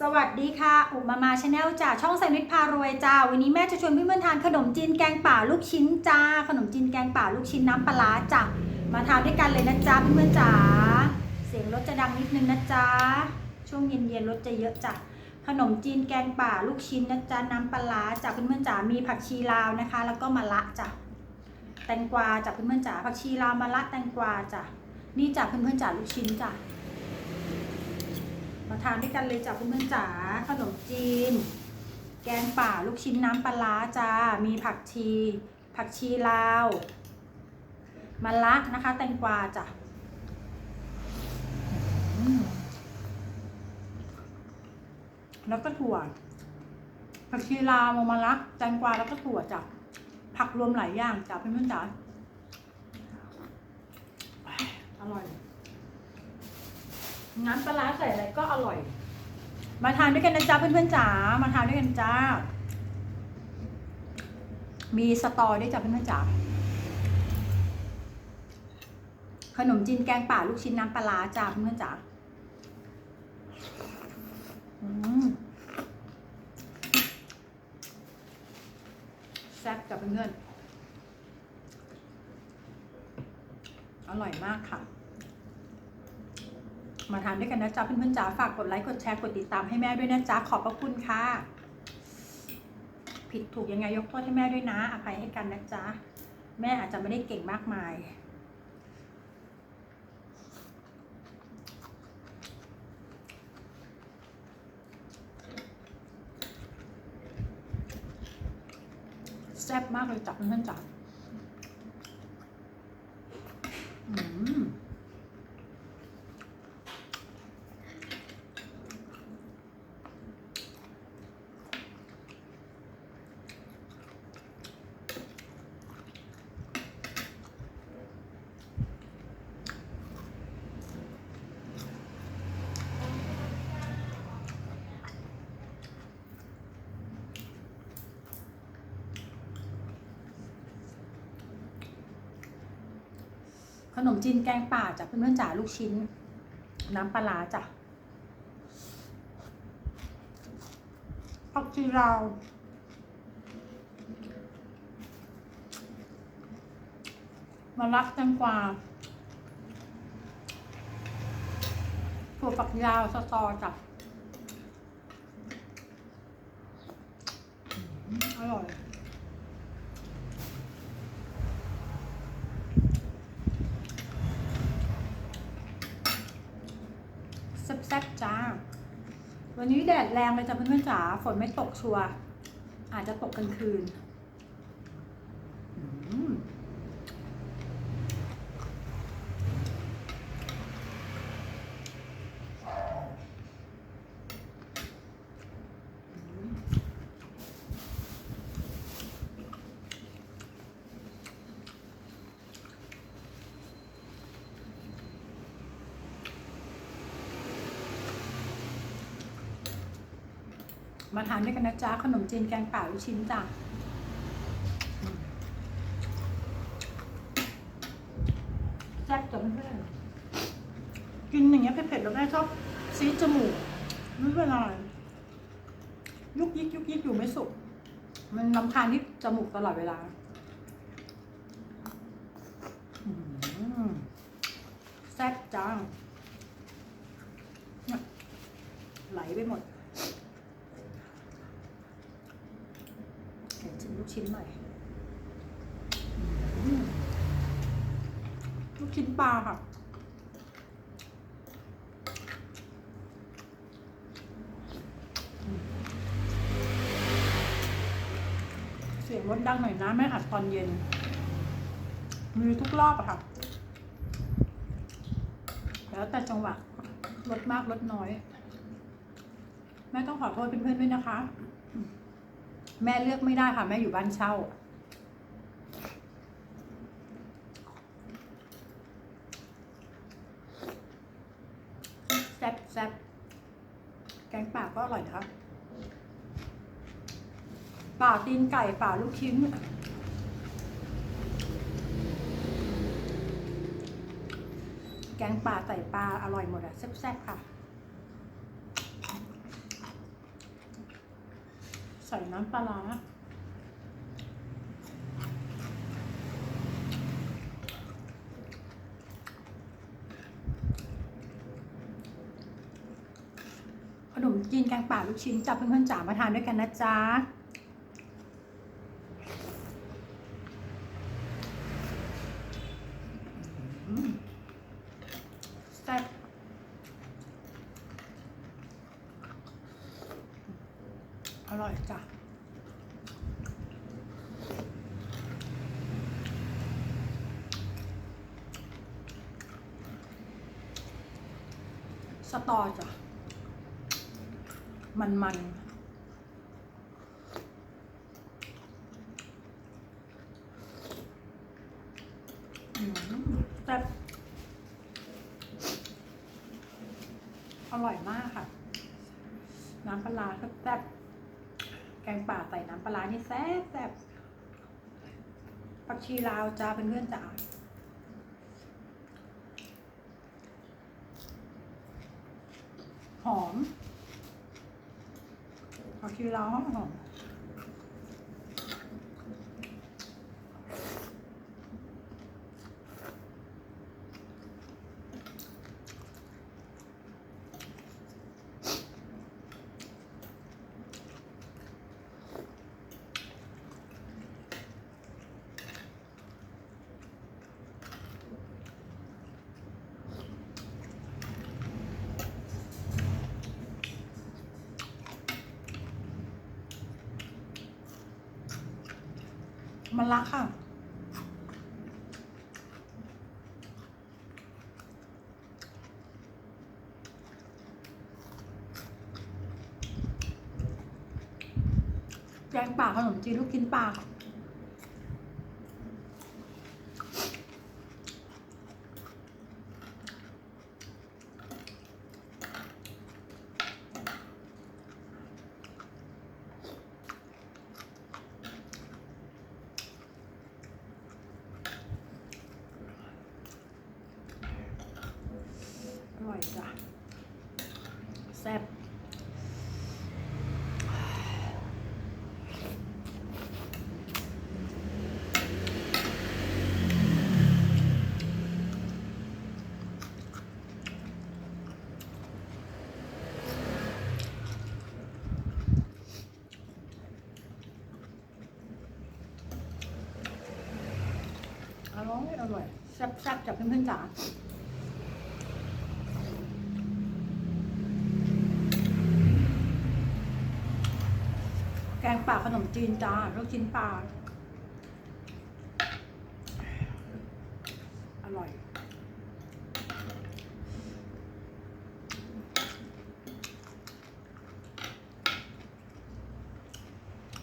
สวัสดีค่ะอุมามาชาแนลจ้าช่องไซนิดพารวยจ้าวันนี้แม่จะชวนเพื่อนๆทานขนมจีนแกงป่าลูกชิ้นจ้า ขนมจีนแกงป่าลูกชิ้นน้ำปลาจ้ามาทานด้วยกันเลยนะจ้าเพื่อนๆจ้าเสียงรถจะดังนิดนึงนะจ้าช่วงเย็นๆรถจะเยอะจ้ะขนมจีนแกงป่าลูกชิ้นนะจ๊ะน้ำปลาร้าเพื่อนๆจ๋ามีผักชีลาวนะคะ แล้วก็มะละจ้ะแตงกวาจ้ะเพื่อนๆจ๋าผักชีลาวมะละแตงกวาจ้ะนี่จ้ะเพื่อนๆจ๋าลูกชิ้นจ้ะ มาทานด้วยกันเลยจ้ะเพื่อนๆจ๋าขนมจีน แกงป่าลูกชิ้นน้ำปลาจ้า มีผักชี ผักชีลาวมะละนะคะ แตงกวาจ้ะแล้วก็ถั่ว ผักชีลาวมะระแตงกวาแล้วก็ถั่วจ้ะผักรวมหลายอย่างจ้ะเพื่อนๆจ๋าอร่อย น้ำปลาร้าใส่อะไรก็อร่อย มาทานด้วยกันนะจ๊ะเพื่อนๆจ๋า มาทานด้วยกันจ้า มีสตอด้วยจ้ะเพื่อนๆจ๋า ขนมจีนแกงป่าลูกชิ้นน้ำปลาจ้าเพื่อนๆจ๋าแซ่บกับเพื่อนๆอร่อยมากค่ะ มาทานด้วยกันนะจ๊ะเพื่อนๆจ๋าฝากกดไลค์กดแชร์กดติดตามให้แม่ด้วยนะจ๊ะขอบพระคุณค่ะ ผิดถูกยังไงยกโทษให้แม่ด้วยนะ อภัยให้กันนะจ๊ะแม่อาจจะไม่ได้เก่งมากมายแซ่บมากเลยจับเพื่อนๆจับอืมข นมจีนแกงป่าจากเพื่อนๆจ๋าลูกชิ้น น้ำปลาร้าจ้ะผักชีลาวมะระแตงกวาถั่วฝักยาวสตอจ้ะอืมอร่อย แซ่บๆจ้า วันนี้แดดแรงเลยจ้ะเพื่อนๆจ๋าฝนไม่ตกชัวร์อาจจะตกกลางคืนอืม มาทานด้วยกันนะจ๊ะขนมจีนแกงป่าลูกชิ้นจ้ะแซ่บจ้ะเพื่อนกินอย่างเงี้ยเผ็ดๆแล้วแม่ชอบซีดจมูกไม่เป็นไรยุกยิกยุกยิกอยู่ไม่สุก มันลำคาญที่จมูกตลอดเวลาแซ่บจังไหลไปหมด เดี๋ยวชิมลู กชิ้นหน่อยลูกชิ้นปลาค่ะเสียงรถดังหน่อยนะแม่อัดตอนเย็น มีทุกรอบอะค่ะ แล้วแต่จังหวะลดมากลดน้อย แม่ต้องขอโทษเพื่อนๆด้วยนะคะ แม่เลือกไม่ได้ค่ะ แม่อยู่บ้านเช่า แซ่บแซ่บแกงป่าก็อร่อยนะคะป่าตีนไก่ป่าลูกชิ้นแกงป่าใส่ปลาอร่อยหมดอะแซ่บๆค่ะ ส่น้ำปลาร้าขนมจีนแกงป่าลูกชิ้นจับเพื่อนๆจ๋ามาทานด้วยกันนะจ๊ะอืมแซ่บอร่อยจ้ะ สตอจ้ะ มันมันแซ่อร่อยมากค่ะ น้ำปลาแซ่บแกงป่าใส่น้ำปลานี่แซ่บแซ่บผักชีลาวจ้าเป็นเพื่อนจ๋า หอมผักชีลาวหอมหอม มันละค่ะ แกงป่าขนมจีนลูกชิ้นป่าค่ะอร่อยจ้ะแซ่บ อร่อยอร่อยแซ่บแซ่บจากเพื่อนๆจ๋าแกงป่าขนมจีนจ้าลูกชิ้นปลาอร่อย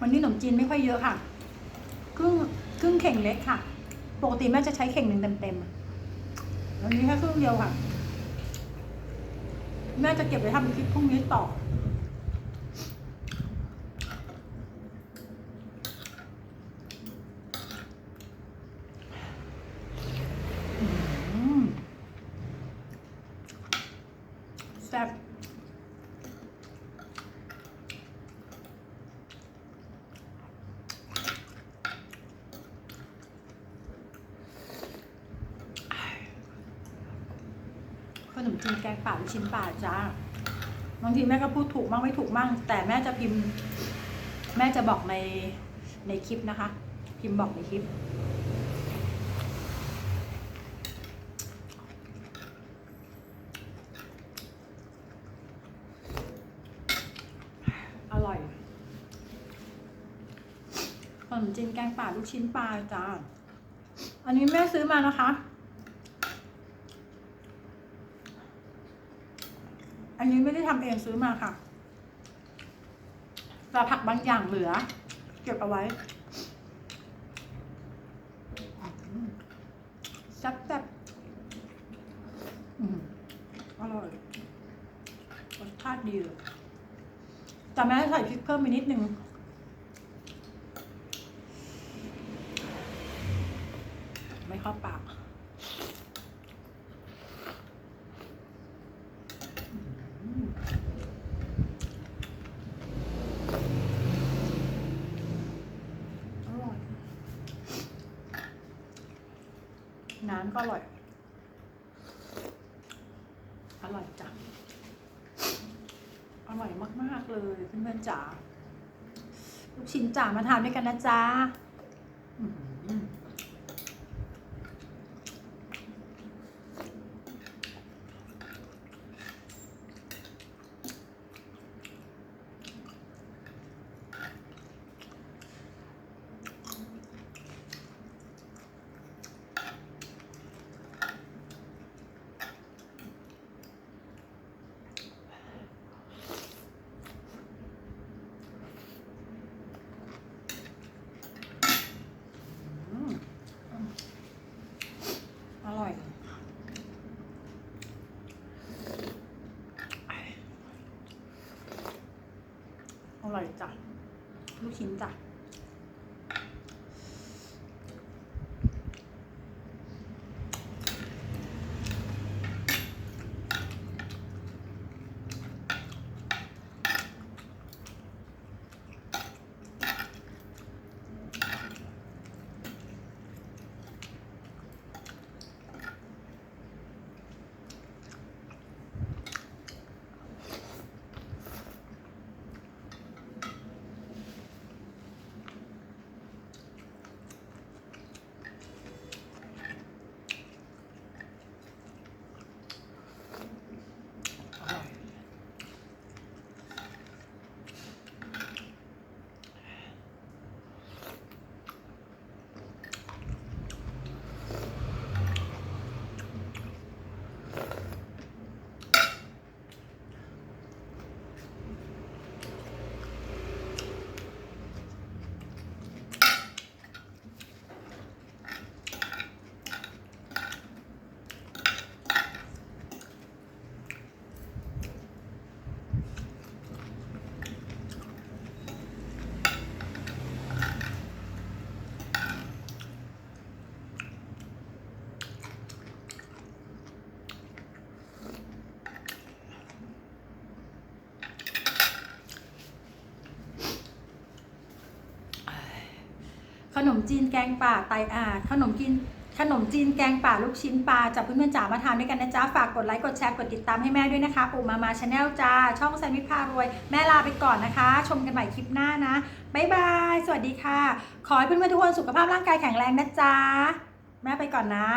วันนี้ขนมจีนไม่ค่อยเยอะค่ะ ครึ่งครึ่งเข่งเล็กค่ะ ปกติแม่จะใช้เข่งหนึ่งเต็มๆวันนี้แค่ครึ่งเดียวค่ะ แม่จะเก็บไว้ทำคลิปพรุ่งนี้ต่อมแซ่บ ขนมจีนแกงป่าชิ้นป่าจ้าบางทีแม่ก็พูดถูกมั่งไม่ถูกมั่งแต่แม่จะพิมพ์ แม่จะบอกในในคลิปนะคะ พิมพ์บอกในคลิป อร่อยขนมจีนแกงป่าลูกชิ้นปลาจ้าอันนี้แม่ซื้อมานะคะ นนี้ไม่ได้ทำเองซื้อมาค่ะแต่ผักบางอย่างเหลือ เก็บเอาไว้แซ่บอร่อยรสชาติดีเลยแต่แม่ใส่พริกเพิ่มไปนิดนึงไม่เข้าปากอืม น้ำก็อร่อย อร่อยจัง อร่อยมาก ๆ เลยเพื่อนๆจ๋า ลูกชิ้นจ๋ามาทานด้วยกันนะจ๊ะอื้อหืออืมอร่อย อร่อยจ้ะลูกชิ้นจ้ะ ขนมจีนแกงป่าไตอาขนมกินขนมจีนแกงป่าลูกชิ้นปลาจากเพื่อนๆจ๋ามาทานด้วยกันนะจ๊ะ ฝากกดไลค์ กดแชร์ กดติดตามให้แม่ด้วยนะคะปู่มามาชาแนลจ้า ช่องแซมมิพารวย แม่ลาไปก่อนนะคะ ชมกันใหม่คลิปหน้านะบ๊ายบาย สวัสดีค่ะ ขอให้เพื่อนๆทุกคนสุขภาพร่างกายแข็งแรงนะจ๊ะ แม่ไปก่อนนะ